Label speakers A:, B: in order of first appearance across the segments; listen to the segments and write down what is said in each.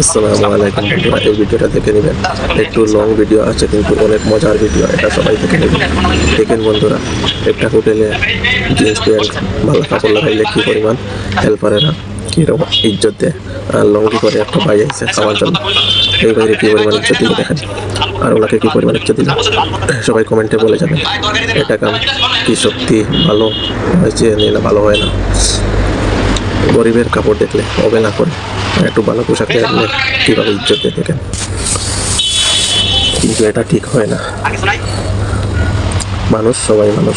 A: আসসালামু আলাইকুম বন্ধুরা এই ভিডিওটা দেখে নেবেন। একটু লং ভিডিও আছে, কিন্তু অনেক মজার ভিডিও এটা সবাই দেখে নেবেন দেখেন বন্ধুরা, একটা হোটেলে জিন্স প্যান্ট ভালো কাপড় লাগাইলে কী পরিমাণ হেল্পারেরা কীরকম ইজ্জত লঙ্গি করে একটা ভাই আছে খাওয়ার জন্য। এই বাইরে কী পরিমাণ ইজ্জত দিল দেখেন? আর ওনাকে কী পরিমাণ ইজ্জত দিল? সবাই কমেন্টে বলে যাবেন এটা কাম কি সত্যি ভালো হয়েছে না ভালো হয় না? গরিবের কাপড় দেখলে অবহেলা করে। একটু ভালো পোশাক দেখলে কীভাবে ইজ্জত দিয়ে দেখেন? কিন্তু এটা ঠিক হয় না। মানুষ সবাই মানুষ।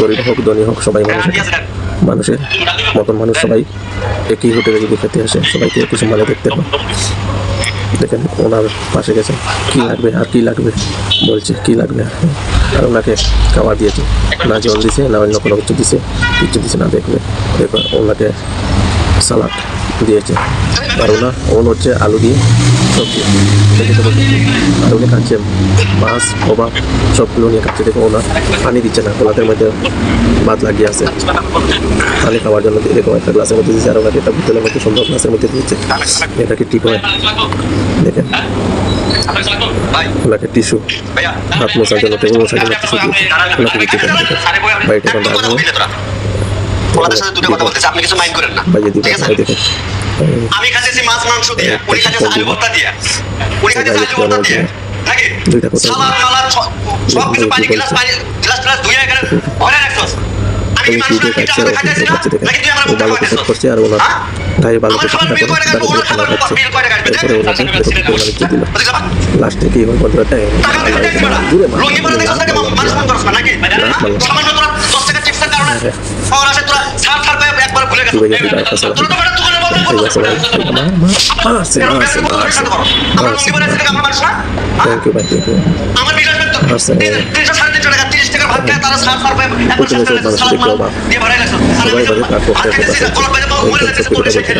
A: গরিব হোক, ধনী হোক, সবাই মানুষ মানুষের মতন মানুষ সবাই একই হোটেলে যদি খেতে আসে, সবাইকে একই সম্মানে দেখতে পায়। দেখেন, ওনার পাশে গেছে। কি লাগবে আর কি লাগবে? বলছে, কি লাগবে আর? ওনাকে খাবার দিয়েছে। না জল দিছে, না অন্য কোনো কিছু দিছে। কিছু দিছে না দেখবে। দেখবে ওনাকে সালাদ দিয়েছে। আর ওনা ওন হচ্ছে আলু দিয়ে সবজি। আর উনি খাচ্ছে মাছ কবাব সবগুলো নিয়ে খাচ্ছে দেখো ওনার পানি দিচ্ছে না। গোলাপের মধ্যে ভাত লাগিয়ে আছে। পানি খাওয়ার জন্য দেখো একটা গ্লাসের মধ্যে দিচ্ছে আর ওনাকে একটা বোতলের মধ্যে সুন্দর গ্লাসের মধ্যে দিয়েছে এটা কি ঠিক হয়? দেখেন। ওনাকে টিস্যু, হাত মোছার জন্য, টেবিল মোছার জন্য টিস্যু দিয়েছে। ওনাকে রাখব
B: ওনাদের সাথে দুটো কথা বলতেছে আপনি কিছু মাইন্ড করেন না। ঠিক আছে? আমি খাইতেছি মাছ মাংস দিয়ে উনি খাইতেছে আলু ভর্তা দিয়ে। উনি খাইতেছে আলু ভর্তা দিয়ে। নাকি? সালাদ মালাদ সব- কিছু পানি গ্লাস পানি গ্লাস গ্লাস ধুয়ে এখানে ভরে রাখছস। হ্যাঁ?
A: খাচ্ছে? লাস্টে কি হয়? দূরে মার
B: লুঙ্গি পরে দেখছস নাকি মানুষ করছ না নাকি? সামান্য তোরা টাকা ছাড় ছাড় করে একবার ভুলে গেছিস। তোরা তো বেটা দোকানের বদলে।
A: আছে মা মা মারছে মারছে
B: করো। আমার লুঙ্গি পরে আমার মানুষ না?
A: থ্যাংক ইউ ভাই থ্যাংক ইউ
B: আমার বিশ্বাস করতো।
A: আচ্ছা।
B: সাড়ে তিনশো টাকা, তিরিশ টাকার ভাত খায়, তারা ছাড় ছাড় পায়, একবার মালাদ
A: বা
B: দিয়ে ভরাই রাখছো।
A: সবাই
B: আমি
A: ভাবে করতে
B: ভাত খাইতেছি না, কোনো মরে যাচ্ছে, কোনো শেষ একটা-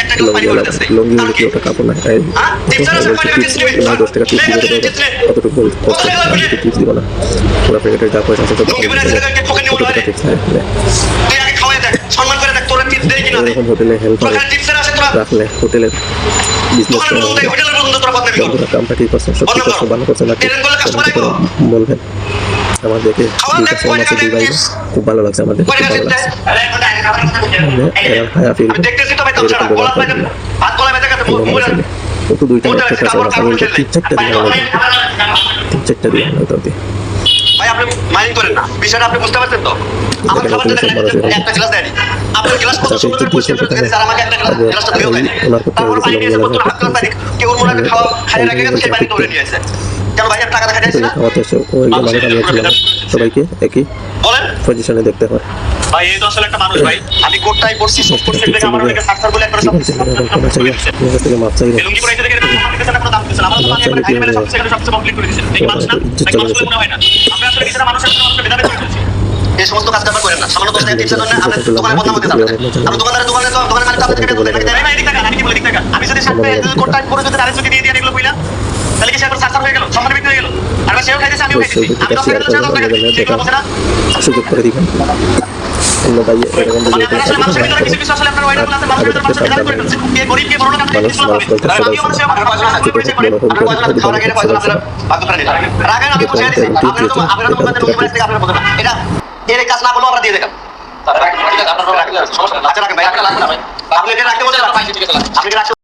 B: একটা গ্লাস পানি ভরে
A: লঙ্গি কি? ওটা কাপড় না এই
B: হ্যাঁ? তিনশো টাকা
A: বলছে
B: পানি
A: টিপস
B: দিচ্ছি,
A: নয় দশ টাকা টিপস
B: লেখা
A: দিতে
B: দিচ্ছি,
A: দেবো কতটুকু করছে আমি টিপস পুরো প্যাকেটের যা পয়সা আছে তো টিপস
B: তুই আগে খাওয়াই দেখ, সম্মান করে দেখ, তোরা দেয় কিনা।
A: হোটেলে হেল্প করে।
B: টিপসের আসে তোরা।
A: রাখলে বিজনেস
B: হোটেলের বন্ধ তোরা।
A: কামটা ঠিক। বলবেন। আমার দেখে দুই ভাই খুব ভালো লাগছে
B: কয়
A: খুব ভালো লাগছে? ফিল
B: দেখতেছি তো ভাই গলা হাত
A: দুইটা একটা কাছে। তিন চারটা দিয়ে তিন চারটা দিয়ে আমার তাতে
B: ভাই আপনি মাইন্ড করেন না বিষয়টা আপনি বুঝতে পারছেন তো আমার খাবারটা দেখেন একটা গ্লাস দেয়নি আপনার গ্লাস কত
A: আচ্ছা,
B: সুন্দর
A: একটু
B: পরিষ্কার করে দিয়েছে, আর আমাকে একটা গ্লাস গ্লাসটা দিয়েও দেয়নি তারপর পানি হাত গ্লাস পানি কেউ মনে হয় খাওয়া খাইয়ে রেখে গেছে সেই পানি দৌড়ে নিয়ে আসছে কেন ভাই টাকা দেখা যাচ্ছে না
A: খাওয়াতে এসে ও একজন মানুষ আমি ছিলাম সবাইকে একই পজিশনে দেখতে হয়
B: ভাই এই তো আসলে একটা মানুষ ভাই আমি কোটটাই পড়ছি সব করছি দেখে আমার সার্চার বলে একটা সব
A: কাছ থেকে মাপ চাই
B: এই সমস্ত কাজ কারবার করেন না। সামান্য দশ টাকা টিপসের জন্য আপনি দোকানে বদনাম হতে যাবেন আমরা দোকানদারের দোকানে দোকানের মালিক আপনাকে আমি আমি যদি সাথে কোটটা করে যদি আরেক যদি দিয়ে দিয়ে এগুলো কইলা তাহলে কি সে এখন সার্চার হয়ে গেল সম্মান বিক্রি হয়ে গেল আর সেও খাইতেছে আমিও খাইতেছি আমি দশ টাকা দশ টাকা সেগুলো বসে না
A: সুযোগ করে দিবেন অন্য ভাই এরকম
B: মানে
A: যদি
B: আপনারা আসলে মানুষের ভিতরে কিছু কিছু আসলে আপনার ওয়াইডার আছে মানুষের ভিতরে মানুষের করে ফেলছে কে গরিব কে বড় লোক আপনারা কিছু বলবেন আর আমিও আমার পয়সা আছে পয়সা করে আপনার পয়সা আছে খাওয়ার আগে পয়সা আপনারা ভাগ করে নিন রাগেন আমি পয়সা দিছি আপনারা তো আপনারা তো বলতে লোক থেকে আপনারা বলতে এটা এর কাজ না বলো আমরা দিয়ে দেখাম আচ্ছা রাখেন ভাই রাখেন ভাই না ভাই আপনি রাখতে বলছেন আপনি এটা রাখতে